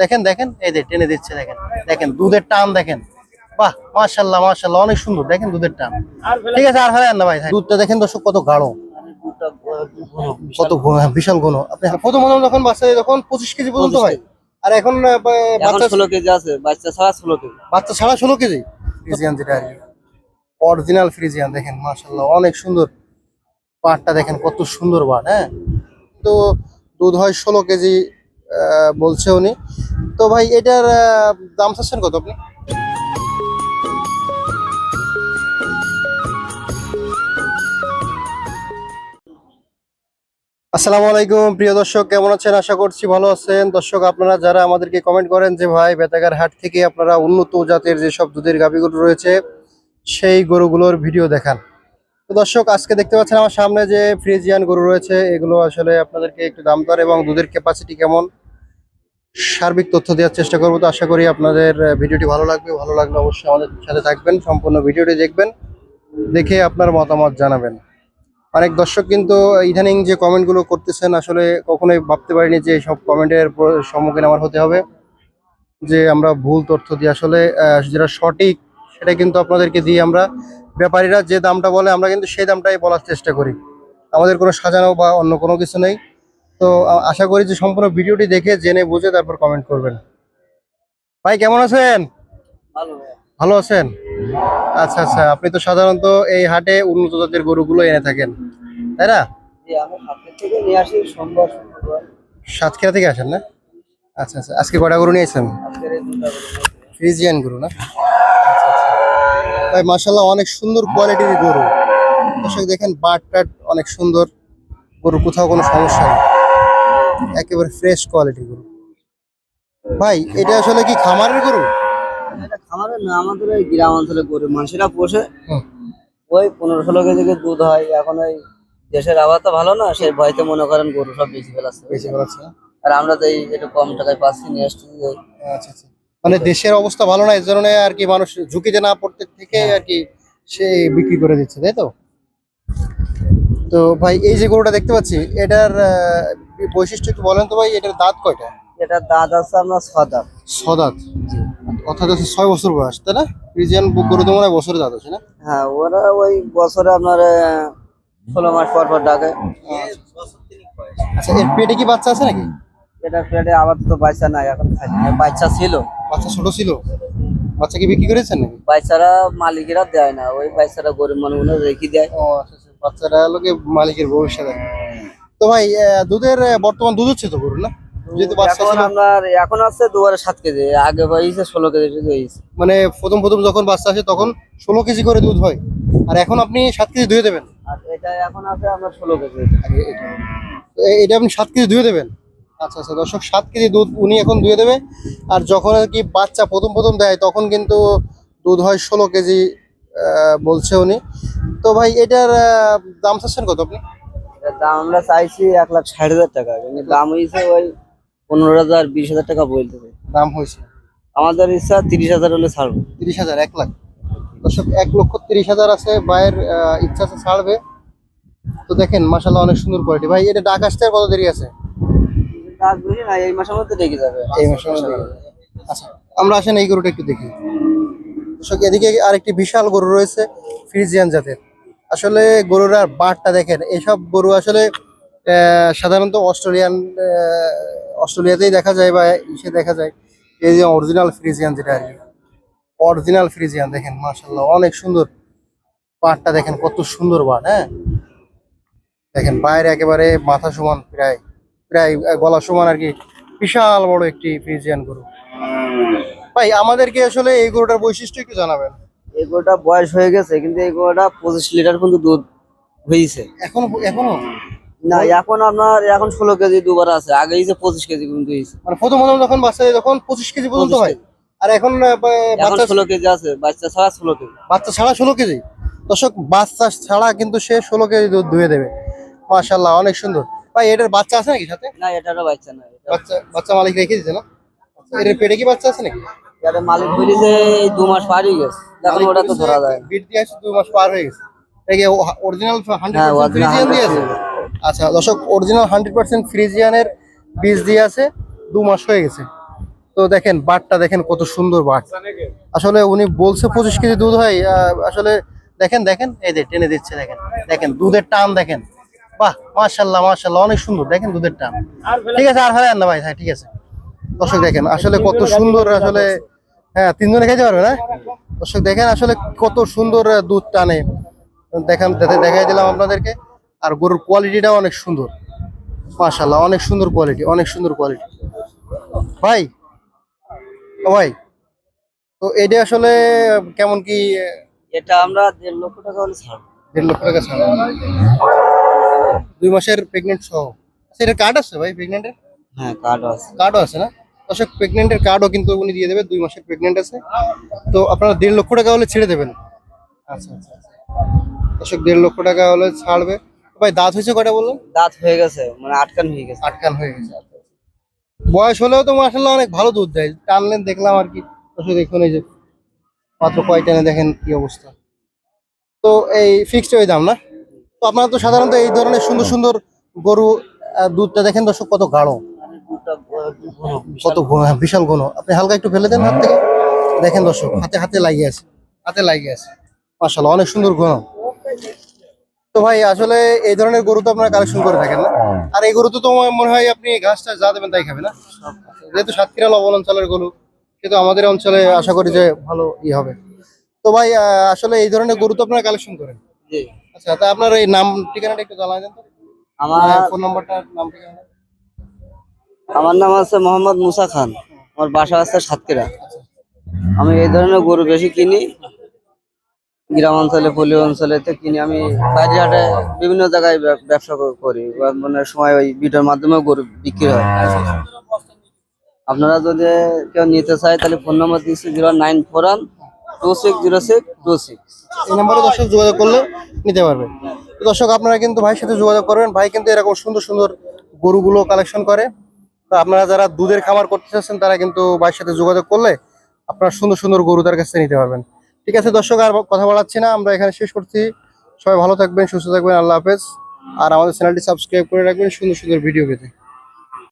দেখেন দেখেন এই যে টেনে দিচ্ছে দেখেন দেখেন দুধের টান দেখেন। বাহ মাশাল্লাহ মাশাল্লাহ অনেক সুন্দর দেখেন দুধের টান। ঠিক আছে আর ফেলেন না ভাই দুধটা দেখেন দর্শক কত গাঢ়। কত ঘন, হ্যাঁ, বিশাল ঘন। আপনি প্রথম প্রথম যখন বাচ্চা তখন পঁচিশ কেজি পর্যন্ত হয়। আর এখন বাচ্চা ষোলো কেজি আছে বাচ্চা ছাড়া ষোলো কেজি। বাচ্চা ছাড়া ষোলো কেজি? ফ্রিজিয়ান যেটা আর অরিজিনাল ফ্রিজিয়ান দেখেন মাশাল্লাহ অনেক সুন্দর। পাটটা দেখেন কত সুন্দর পাট হ্যাঁ। তো দুধ হয় ষোলো কেজি বলছে উনি। তো ভাই, এটার দাম চাচ্ছেন কত আপনি? আসসালামু আলাইকুম, প্রিয় দর্শক, কেমন আছেন? আশা করছি ভালো আছেন। দর্শক, আপনারা যারা আমাদেরকে কমেন্ট করেন যে, ভাই, বেতাগার হাট থেকে আপনারা উন্নত জাতের যেসব দুধের গাভীগুলো রয়েছে, সেই গরুগুলোর ভিডিও দেখান। তো দর্শক, আজকে দেখতে পাচ্ছেন আমার সামনে যে ফ্রিজিয়ান গরু রয়েছে, এগুলো আসলে আপনাদেরকে একটু দাম দর এবং দুধের ক্যাপাসিটি কেমন সার্বিক তথ্য দেওয়ার চেষ্টা করব তো আশা করি আপনাদের ভিডিওটি ভালো লাগবে। ভালো লাগলে অবশ্যই আমাদের সাথে থাকবেন, সম্পূর্ণ ভিডিওটি দেখবেন, দেখে আপনার মতামত জানাবেন। অনেক দর্শক কিন্তু ইদানিং যে কমেন্টগুলো করতেছেন, আসলে কখনোই ভাবতে পারিনি যে সব কমেন্টের সম্মুখীন আমার হতে হবে। যে আমরা ভুল তথ্য দিই, আসলে যেটা সঠিক সেটা কিন্তু আপনাদেরকে দিই আমরা। ব্যাপারীরা যে দামটা বলে, আমরা কিন্তু সেই দামটাই বলার চেষ্টা করি। আমাদের কোনো সাজানো বা অন্য কোনো কিছু নেই। তো আশা করি যে সম্পূর্ণ ভিডিওটি দেখে জেনে বুঝে তারপর কমেন্ট করবেন। ভাই কেমন আছেন? ভালো আছেন? আচ্ছা আচ্ছা। আপনি তো সাধারণত এই হাটে উন্নত জাতের গরুগুলো এনে থাকেন তাই না? সাতক্ষীরা থেকে আসেন না? আচ্ছা আচ্ছা। আজকে কটা গরু নিয়েছেন। ফ্রিজিয়ান গরু না? আচ্ছা আচ্ছা। ভাই মাসাল্লাহ অনেক সুন্দর কোয়ালিটির গরু। দর্শক দেখেন বাট টাট অনেক সুন্দর। গরু কোথাও কোনো সমস্যা নেই। একেবারে ফ্রেশ কোয়ালিটির গরু। ভাই এটা আসলে কি খামারের গরু? এটা খামারের না আমাদের ওই গ্রাম অঞ্চলে গরিব মানুষেরা পোষে। ওই পনেরো ষোলো কেজি দুধ হয় এখন ওই দেশের আবহাওয়া ভালো না সেই ভয়তে মনে করেন গরু সব বেশি ফেলাচ্ছে। বেশি ভালো আছে আর আমরা তো এই একটু কম টাকায় পাচ্ছি নিয়ে আসছি। আচ্ছা আচ্ছা। মানে দেশের অবস্থা ভালো না এই জন্য আর কি মানুষ ঝুঁকিতে না পড়তে থেকে আর কি সে বিক্রি করে দিচ্ছে তাই তো? তো ভাই এই যে গরুটা দেখতে পাচ্ছি এটার বৈশিষ্ট্য একটু বলেন তো ভাই এটার দাঁত কয়টা? এটা দাঁত আছে আপনার ছ দাঁত। ছদাঁত অর্থাৎ হচ্ছে ছয় বছর বয়স তাই না? ফ্রিজিয়ান বুক গরু তো মনে হয় বছরের দাঁত আছে না? হ্যাঁ ওরা ওই বছরে আপনার ষোলো মাস পর পর ডাকে। আচ্ছা এর পেটে কি বাচ্চা আছে নাকি? এটা পেটে আবার তো বাচ্চা নাই এখন বাচ্চা ছিল। বাচ্চা ছোট ছিল? বাচ্চা কি বিক্রি করেছেন নাকি? বাচ্চারা মালিকেরা দেয় না ওই বাচ্চারা গরিব মানুষ রেখে দেয়। ও আচ্ছা আচ্ছা বাচ্চাটা লোকে মালিকের ভবিষ্যৎ। তো ভাই দুধের বর্তমান দুধ হচ্ছে তো গরু না? এখন আছে দুবারে সাত কেজি আগে হয়েছে ষোলো কেজি হয়েছে। মানে প্রথম প্রথম যখন বাচ্চা আসে তখন ষোলো কেজি করে দুধ হয়। আর এখন আপনি সাত কেজি ধুয়ে দেবেন? আর এটা এখন আছে ষোলো কেজি এটা। তো এ- এটা আপনি সাত কেজি ধুয়ে দেবেন? আচ্ছা আচ্ছা দর্শক সাত কেজি দুধ উনি এখন ধুয়ে দেবে। আর যখন আর কি বাচ্চা প্রথম প্রথম দেয় তখন কিন্তু দুধ হয় ষোলো কেজি আহ, বলছে উনি। তো ভাই এটার দাম চাচ্ছেন কত আপনি? এটার দাম আমরা চাইছি এক লাখ ষাট হাজার টাকা কিন্তু দাম হয়েছে ওই পনেরো হাজার বিশ হাজার টাকা বলতে দাম হয়েছে আমাদের ইচ্ছা তিরিশ হাজার হলে ছাড়বো। তিরিশ হাজার এক লাখ? দর্শক এক লক্ষ তিরিশ হাজার আছে ভাইয়ের ইচ্ছা আছে ছাড়বে। তো দেখেন মাসাল্লাহ অনেক সুন্দর কোয়ালিটি ভাই এটা ডাক আসতে কত দেরি আছে? ডাক এই মাসের মধ্যে রেখে যাবে। এই মাসের মধ্যে আচ্ছা আমরা আসেন এই গরুটা একটু দেখি। দর্শক এদিকে আরেকটি বিশাল গরু রয়েছে ফ্রিজিয়ান জাতের। আসলে গরুর আর বাটটা দেখেন, এসব গরু আসলে সাধারণত অস্ট্রেলিয়ান অস্ট্রেলিয়াতেই দেখা যায় বা ইসে দেখা যায়। এই যে অরিজিনাল ফ্রিজিয়ান যেটা আর কি অরিজিনাল ফ্রিজিয়ান দেখেন মাশাল্লাহ অনেক সুন্দর। পাটটা দেখেন, কত সুন্দর বাট হ্যাঁ? দেখেন, বাইরে একেবারে মাথা সমান প্রায় প্রায় গলা সমান আর কি, বিশাল বড় একটি ফ্রিজিয়ান গরু। ভাই, আমাদেরকে আসলে এই গরুটার বৈশিষ্ট্য একটু জানাবেন। এই গরুটা বয়স হয়ে গেছে কিন্তু এই গরুটা পঁচিশ লিটার কিন্তু দুধ হয়েছে এখনও এখনও? না এখন আপনার এখন ষোলো কেজি দুবার আছে আগে হয়েছে পঁচিশ কেজি কিন্তু হয়েছে মানে প্রথম প্রথম যখন বাচ্চা দেয় তখন পঁচিশ কেজি পর্যন্ত হয়? আর এখন বাচ্চা ষোলো কেজি আছে বাচ্চা ছাড়া ষোলো কেজি। বাচ্চা ছাড়া ষোলো কেজি? দর্শক বাচ্চা ছাড়া কিন্তু সে ষোলো কেজি দুধ ধুয়ে দেবে। মাশাল্লাহ অনেক সুন্দর। ভাই এটার বাচ্চা আছে নাকি সাথে? না এটারও বাচ্চা না বাচ্চা বাচ্চা মালিক রেখে দিচ্ছে না? এটার পেটে কি বাচ্চা আছে নাকি? এটা মালিক বলেছে এই দু মাস পার হয়ে গেছে। এখন ওটা তো ধরা যায় বিট দিয়ে আসছে দু মাস পার হয়ে গেছে। অরিজিনাল হান্ড্রেড হ্যাঁ, ফ্রিজিয়ান দিয়ে আছে আচ্ছা দর্শক অরিজিনাল হান্ড্রেড পার্সেন্ট ফ্রিজিয়ানের বীজ দিয়ে আছে দু মাস হয়ে গেছে। তো দেখেন বাটটা দেখেন কত সুন্দর বাট। আসলে উনি বলছে পঁচিশ কেজি দুধ হয় আসলে দেখেন দেখেন এই যে টেনে দিচ্ছে দেখেন দেখেন দুধের টান দেখেন। বাহ মাশাল্লাহ মাশাল্লাহ অনেক সুন্দর দেখেন দুধের টান। ঠিক আছে আর ফেলেন না ভাই হ্যাঁ ঠিক আছে। দর্শক দেখেন আসলে কত সুন্দর আসলে হ্যাঁ তিনজনে খেতে পারবে না? দর্শক দেখেন আসলে কত সুন্দর দুধ টানে। দেখান দেখাই- দিলাম আপনাদেরকে। আর গরুর কোয়ালিটিটাও অনেক সুন্দর। মাশাল্লাহ অনেক সুন্দর কোয়ালিটি অনেক সুন্দর কোয়ালিটি ভাই ভাই তো এটা আসলে কেমন কি এটা আমরা দেড় লক্ষ টাকা হলে ছাড়বো। দেড় লক্ষ টাকা ছাড় দুই মাসের প্রেগনেন্ট সহ। আচ্ছা এটা কার্ড আছে ভাই প্রেগনেন্টের হ্যাঁ কার্ড আছে। কার্ডও আছে না? দর্শক প্রেগনেন্টের কার্ডও কিন্তু উনি দিয়ে দেবে দুই মাসের প্রেগনেন্ট আছে। তো আপনারা দেড় লক্ষ টাকা হলে ছেড়ে দেবেন। আচ্ছা আচ্ছা আচ্ছা। দর্শক দেড় লক্ষ টাকা হলে ছাড়বে। ভাই দাঁত হয়েছে কটা বললেন? দাঁত হয়ে গেছে মানে আটকান হয়ে গেছে। আটকান হয়ে গেছে আচ্ছা, আচ্ছা। বয়স হলেও তো মাসাল্লাহ অনেক ভালো দুধ দেয়। টানলেন দেখলাম আর কি। দর্শক দেখুন এই যে মাত্র কয় টানে দেখেন কি অবস্থা। তো এই ফিক্সড ওই দাম না? তো আপনারা তো সাধারণত এই ধরনের সুন্দর সুন্দর গরু দুধটা দেখেন দর্শক কত গাঢ়। কত হ্যাঁ, বিশাল ঘন। আপনি হালকা একটু ফেলে দেন হাত থেকে। দেখেন দর্শক হাতে হাতে লাগিয়ে আছে হাতে লাগিয়ে আছে। মাসাল্লাহ অনেক সুন্দর ঘন। তো ভাই আসলে এই ধরনের গরু তো আপনারা কালেকশন করে থাকেন না। আর এই গরু তো তোমার মনে হয় আপনি ঘাসটা যা দেবেন তাই খাবে না? যেহেতু সাতক্ষীরা লবণ অঞ্চলের গরু কিন্তু আমাদের অঞ্চলে আশা করি যে ভালো ই হবে। তো ভাই আসলে এই ধরনের গরু তো আপনারা কালেকশন করেন? জি। আচ্ছা তা আপনার এই নাম ঠিকানাটা একটু জানা দেন তো। আমার ফোন নাম্বারটা নাম ঠিকানা আমার নাম আছে মোহাম্মদ মুসা খান। আমার বাসা আছে সাতক্ষীরা। আমি এই ধরনের গরু বেশি কিনি, গ্রাম অঞ্চলে, পল্লী অঞ্চলে তো কিনি। আমি বাইরে হাটে বিভিন্ন জায়গায় ব্যবসা করি। মানে সময় ওই ভিডিওর মাধ্যমে গরু বিক্রি হয়। আপনারা যদি কেউ নিতে চায়, তাহলে ফোন নম্বর দিচ্ছি zero nine four one two six zero six two six. এই নাম্বারে দর্শক যোগাযোগ করলে নিতে পারবে। দর্শক, আপনারা কিন্তু ভাইয়ের সাথে যোগাযোগ করবেন। ভাই কিন্তু এরকম সুন্দর সুন্দর গরুগুলো কালেকশন করে। আপনারা যারা দুধের খামার করতে চাচ্ছেন, তারা কিন্তু ভাইয়ের সাথে যোগাযোগ করলে আপনারা সুন্দর সুন্দর গরু তার কাছে নিতে পারবেন। ঠিক আছে দর্শক, আর কথা বলাচ্ছি না, আমরা এখানে শেষ করছি। সবাই ভালো থাকবেন, সুস্থ থাকবেন, আল্লাহ হাফেজ। আর আমাদের চ্যানেলটি সাবস্ক্রাইব করে রাখবেন, সুন্দর সুন্দর ভিডিও পেতে।